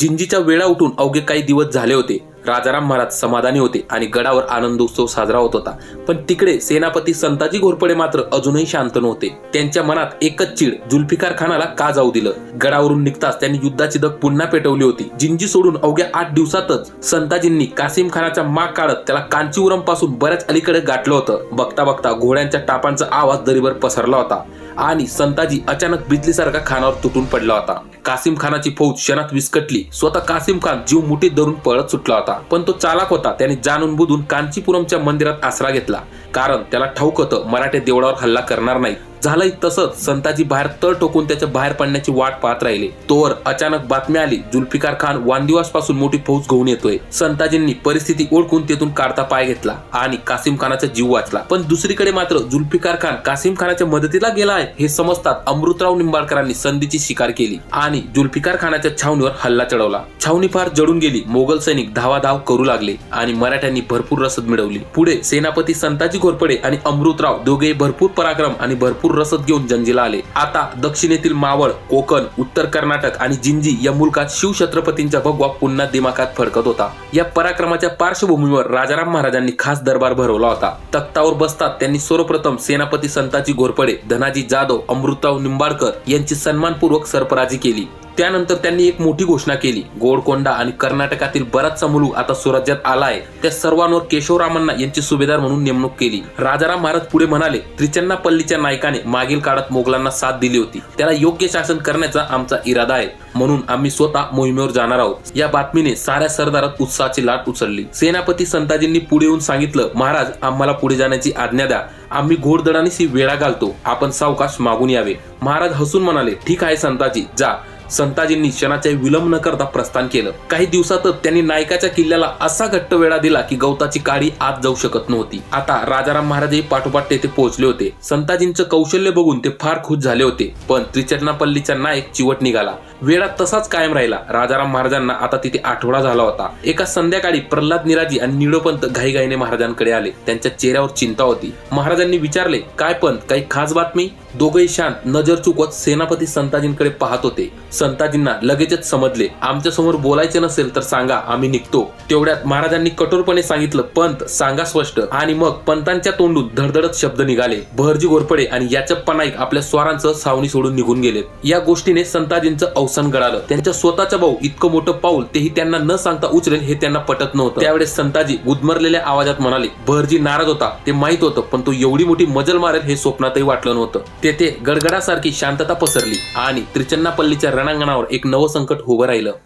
जिंजीच्या वेळा उठून अवघे काही दिवस झाले होते. राजाराम महाराज समाधानी होते आणि गडावर आनंदोत्सव साजरा होत होता. पण तिकडे सेनापती संताजी घोरपडे मात्र अजूनही शांत नव्हते. त्यांच्या मनात एकच चीड जुल्फिकार खानाला का जाऊ दिलं? गडावरून निघताच त्यांनी युद्धाची दग पुन्हा पेटवली होती. जिंजी सोडून अवघ्या आठ दिवसातच संताजींनी कासिम खानाचा माग काढत त्याला कांचीपुरमपासून बऱ्याच अलीकडे गाठलं होतं. बघता बघता घोड्यांच्या टापांचा आवाज दरीवर पसरला होता आणि संताजी अचानक बिजलीसारखा खानावर तुटून पडला होता. कासिम खानाची फौज क्षणात विस्कटली. स्वतः कासिम खान जीव मुठीत धरून पळत सुटला होता. पण तो चालाक होता. त्याने जाणून बुधून कांचीपुरमच्या मंदिरात आसरा घेतला. कारण त्याला ठाऊक होतं मराठे देवळावर हल्ला करणार नाही झालंय तसंच संताजी बाहेर तळ ठोकून त्याच्या बाहेर पडण्याची वाट पाहत राहिले. तोवर अचानक बातमी आली जुल्फिकार खान वांदिवासपासून मोठी फौज घेऊन येतोय. संताजींनी परिस्थिती ओळखून तेथून काढता पाय घेतला आणि कासिम खानाचा जीव वाचला. पण दुसरीकडे मात्र जुल्फिकार खान कासिम खानाच्या मदतीला गेलाय हे समजतात अमृतराव निंबाळकरांनी संधीची शिकार केली आणि जुल्फिकार खानाच्या छावणीवर हल्ला चढवला. छावणी फार जडून गेली मोगल सैनिक धावाधाव करू लागले आणि मराठ्यांनी भरपूर रसद मिळवली. पुढे सेनापती संताजी घोरपडे आणि अमृतराव दोघे भरपूर पराक्रम आणि भरपूर रसद घेऊन जंजीला आले. आता दक्षिणेतील मावळ कोकण उत्तर कर्नाटक आणि जिंजी या मुलकात शिवछत्रपतींचा भगवा पुन्हा दिमाखात फडकत होता. या पराक्रमाच्या पार्श्वभूमीवर राजाराम महाराजांनी खास दरबार भरवला होता. तख्तावर बसतात त्यांनी सर्वप्रथम सेनापती संताजी घोरपडे धनाजी जाधव अमृतराव निंबाळकर यांची सन्मानपूर्वक सरफराजी केली. त्यानंतर त्यांनी एक मोठी घोषणा केली. गोडकोंडा आणि कर्नाटकातील बराचसा मुलू आता स्वराज्यात आलाय. त्या सर्वांवर केशवरामांना यांची सुभेदार म्हणून नेमणूक केली. राजाराम महाराज पुढे म्हणाले त्रिचन्ना पल्लीच्या नायकाने मागील काळात मोगलांना साथ दिली होती. त्याला योग्य शासन करण्याचा आमचा इरादा आहे. म्हणून आम्ही स्वतः मोहिमेवर जाणार आहोत. या बातमीने साऱ्या सरदारात उत्साहाची लाट उचलली सेनापती संताजींनी पुढे येऊन सांगितलं महाराज आम्हाला पुढे जाण्याची आज्ञा द्या. आम्ही घोडदडानेशी वेळा घालतो. आपण सावकाश मागून यावे. महाराज हसून म्हणाले ठीक आहे संताजी जा. संताजींनी क्षणाचे विलंब न करता प्रस्थान केलं. काही दिवसातच त्यांनी नायकाच्या किल्ल्याला असा घट्ट वेळा दिला की गवताची काडी आत जाऊ शकत नव्हती. आता राजाराम महाराजही पाठोपाठ तेथे पोहोचले होते. संताजींचं कौशल्य बघून ते फार खुश झाले होते. पण त्रिचरणापल्लीचा नायक चिवट निघाला. वेळा तसाच कायम राहिला. राजाराम महाराजांना आता तिथे आठवडा झाला होता. एका संध्याकाळी प्रल्हाद निराजी आणि निळोपंत घाईघाईने महाराजांकडे आले. त्यांच्या चेहऱ्यावर चिंता होती. महाराजांनी विचारले काय पंत काही खास बातमी? दोघही शांत नजर चुकवत सेनापती संताजींकडे पाहत होते. संताजींना लगेचच समजले. आमच्यासमोर बोलायचे नसेल तर सांगा आम्ही निघतो. तेवढ्यात महाराजांनी कठोरपणे सांगितलं पंत सांगा स्पष्ट. आणि मग पंतांच्या तोंडून धडधडत शब्द निघाले. बहरजी घोरपडे आणि याचप्पा नाईक आपल्या स्वारांचं सावणी सोडून निघून गेले. या गोष्टीने संताजींचं अवसान गळालं त्यांच्या स्वतःचा भाऊ इतकं मोठं पाऊल तेही त्यांना न सांगता उचलेल हे त्यांना पटत नव्हतं. त्यावेळेस संताजी गुदमरलेल्या आवाजात म्हणाले बहरजी नाराज होता ते माहीत होतं पण तो एवढी मोठी मजल मारेल हे स्वप्नातही वाटलं नव्हतं. तेथे गडगडासारखी शांतता पसरली आणि त्रिचन्नापल्लीच्या रणांगणावर एक नवं संकट उभं राहिलं.